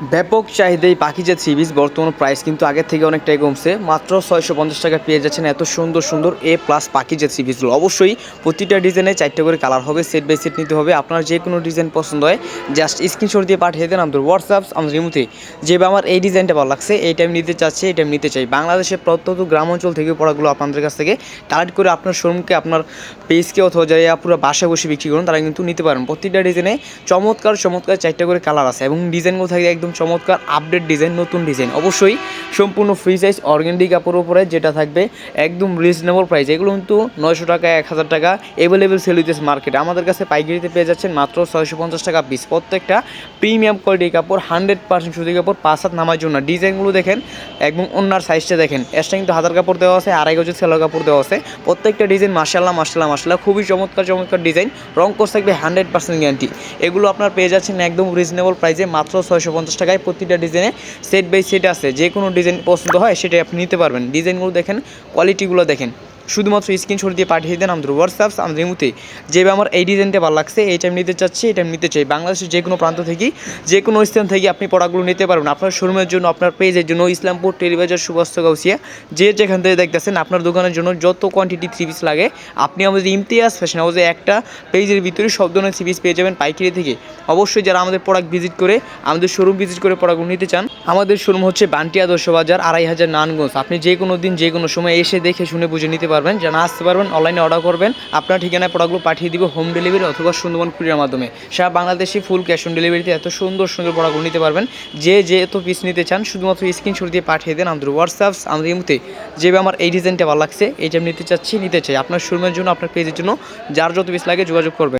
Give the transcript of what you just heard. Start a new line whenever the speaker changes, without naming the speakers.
ব্যাপক চাহিদায় Pakeezah three piece, বর্তমান প্রাইস কিন্তু আগের থেকে অনেকটাই কমছে। মাত্র ছয়শো পঞ্চাশ টাকা পেয়ে যাচ্ছেন এত সুন্দর সুন্দর এ প্লাস পাখিজা থ্রি পিসগুলো। অবশ্যই প্রতিটা ডিজাইনে চারটে করে কালার হবে সেট বাই সেট নিতে হবে। আপনার যে কোনো ডিজাইন পছন্দ হয় জাস্ট স্ক্রিনশট দিয়ে পাঠিয়ে দেন আমাদের হোয়াটসঅ্যাপ আমাদের রিমুতে যেভাবে আমার এই ডিজাইনটা ভালো লাগছে এইটা আমি নিতে চাচ্ছি এটা আমি নিতে চাই। বাংলাদেশের প্রত্যন্ত গ্রাম অঞ্চল থেকে পড়াগুলো আপনাদের কাছ থেকে কালেক্ট করে আপনার শোরুমকে আপনার পেজকে অথবা যারা পুরো বাসায় বসে বিক্রি করুন, তারা কিন্তু নিতে পারেন। প্রতিটা ডিজাইনে চমৎকার চমৎকার চারটে করে কালার আছে এবং ডিজাইনগুলো থাকে একদম চমৎকার আপডেট ডিজাইন নতুন ডিজাইন অবশ্যই সম্পূর্ণ ফ্রি সাইজ অর্গেন্ডি কাপড়ের উপরে যেটা থাকবে, একদম রিজনেবল প্রাইস এগুলো কিন্তু নয়শো টাকা, এক হাজার টাকা অ্যাভেলেবেল সেল হইতেছে মার্কেটে আমাদের কাছে পাইকারিতে পেয়ে যাচ্ছেন মাত্র ছয়শো পঞ্চাশ টাকা পিস প্রত্যেকটা প্রিমিয়াম কোয়ালিটি কাপড় হান্ড্রেড পার্সেন্ট সুতি কাপড়, পাঁচ হাত নামার জন্য। ডিজাইনগুলো দেখেন, একদম অন্যার সাইজটা দেখেন। এক্সট্রা কিন্তু হাজার কাপড় দেওয়া আছে, আড়াই গজের সেলার কাপড় দেওয়া আছে। প্রত্যেকটা ডিজাইন মার্শাল্লাহ মার্শাল্লাহ মার্শাল্লাহ খুবই চমৎকার চমৎকার ডিজাইন রং কোর্স থাকবে হান্ড্রেড পার্সেন্ট গ্যারান্টি এগুলো আপনার পেয়ে যাচ্ছেন একদম রিজনেবল প্রাইসে মাত্র ছয়শো পঞ্চাশ টাকায় প্রতিটা ডিজাইনে সেট বাই সেট আছে যে কোনো ডিজাইন পছন্দ হয় সেটাই আপনি নিতে পারবেন। ডিজাইনগুলো দেখেন কোয়ালিটিগুলো দেখেন। শুধুমাত্র স্ক্রিনশট দিয়ে পাঠিয়ে দেন আমাদের হোয়াটসঅ্যাপ আমাদের ইমুতে। যেভাবে আমার এই ডিজাইনটা ভালো লাগছে এইটা আমি নিতে চাচ্ছি এটা আমি নিতে চাই। বাংলাদেশের যে কোনো প্রান্ত থেকে যে কোনো স্থান থেকে আপনি পড়াগুলো নিতে পারবেন। আপনার শোরুমের জন্য, আপনার পেজের জন্য, ইসলামপুর, টেলিবাজার সুবাস্ত গাউসিয়া, যে যেখান থেকে দেখতেছেন, আপনার দোকানের জন্য যত কোয়ান্টিটি থ্রি পিস লাগে, আপনি আমাদের ইমতিয়াজ ফ্যাশন হাউসে একটা পেজের ভিতরে সব ধরনের থ্রি পিস পেয়ে যাবেন পাইকারি থেকে। অবশ্যই যারা আমাদের প্রোডাক্ট ভিজিট করে, আমাদের শোরুম ভিজিট করে প্রোডাক্টগুলো নিতে চান আমাদের শোরুম হচ্ছে বান্টি আদর্শ বাজার, আড়াই হাজার নানগঞ্জ। আপনি যে কোনো দিন, যে কোনো সময় এসে দেখে শুনে বুঝে নিতে পারবেন যা না আসতে পারবেন অনলাইনে অর্ডার করবেন। আপনার ঠিকানায় প্রোডাক্টগুলো পাঠিয়ে দিব হোম ডেলিভারি অথবা সুন্দরবন কুরিয়ার মাধ্যমে। সারা বাংলাদেশে ফুল ক্যাশ অন ডেলিভারিতে এত সুন্দর সুন্দর প্রোডাক্টগুলো নিতে পারবেন। যে যে এত পিস নিতে চান, শুধুমাত্র স্ক্রিনশট দিয়ে পাঠিয়ে দেন আমাদের হোয়াটসঅ্যাপ আমাদের ইমুতে। যেভাবে আমার এই ডিজাইনটা ভালো লাগছে এইটা আমি নিতে চাচ্ছি, নিতে চাই। আপনার শোরুমের জন্য, আপনার পেজের জন্য, যার যত পিস লাগে যোগাযোগ করবেন।